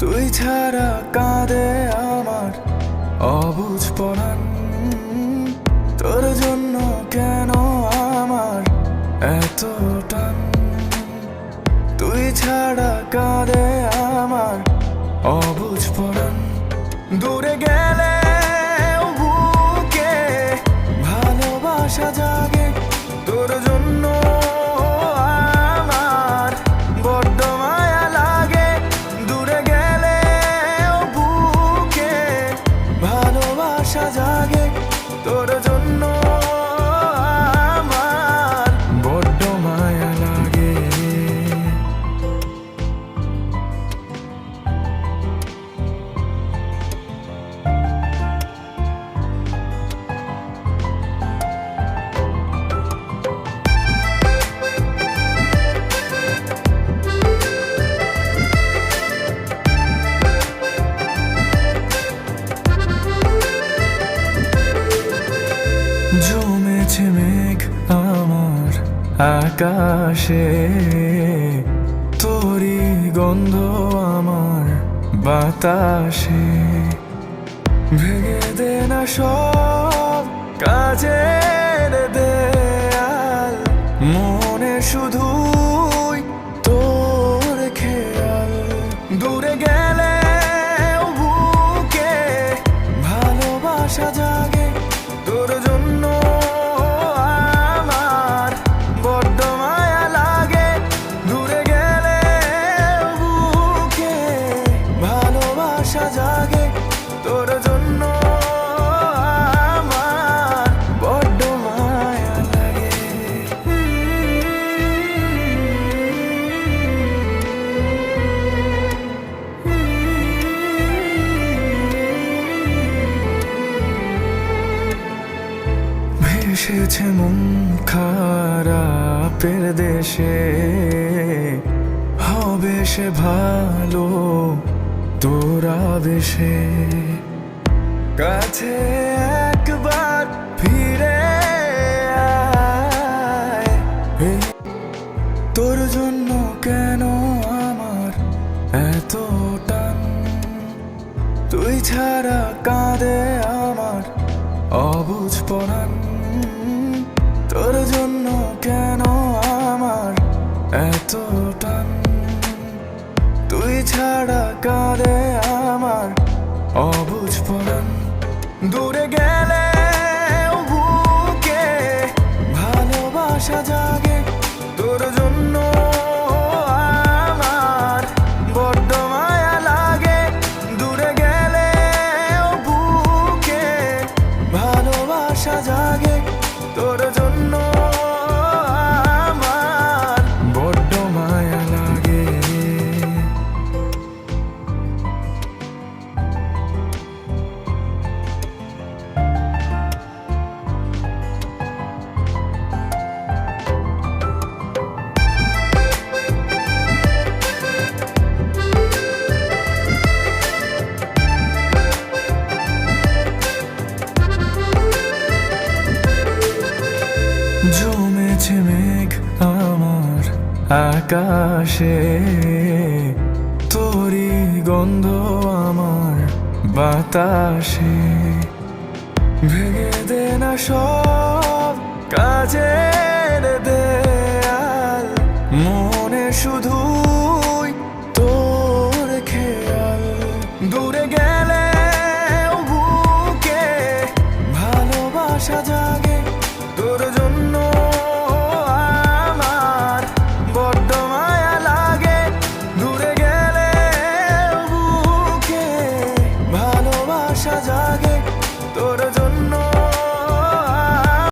ছাড়া কাঁদে আমার অবুঝ পড়ান তোর জন্য কেন আমার এত টান? তুই ছাড়া কাঁদে আমার অবুঝ পড়ান দূরে গেলে জমেছে মেঘ আমার আকাশে। তোরি গন্ধ আমার বাতাসে। ভেঙে দে না সব, কাজের দেয়াল। মনে শুধুই ভেসেছে মন খারাপের দেশে। হবে সে ভালো তোরা বেশে কাছে একবার ফিরে তোর জন্য কেন আমার এত টান? তুই ছাড়া কাঁদে আমার অবুঝ পড়ান এত টান তুই ছাড়া কাঁদে আমার অবুঝ পড়ান দূরে গেলে বুকে ভালোবাসা জাগে। তোর জন্য আমার বড্ড মায়া লাগে। দূরে গেলে বুকে ভালোবাসা জাগে। তোর জন্য মেঘ আমার আকাশে তোরি গন্ধ আমার বাতাসে। ভেঙে দে না সব কাজের দেয়াল, মনে শুধুই তোর খেয়াল। দূরে গেলে বুকে ভালোবাসা জাগে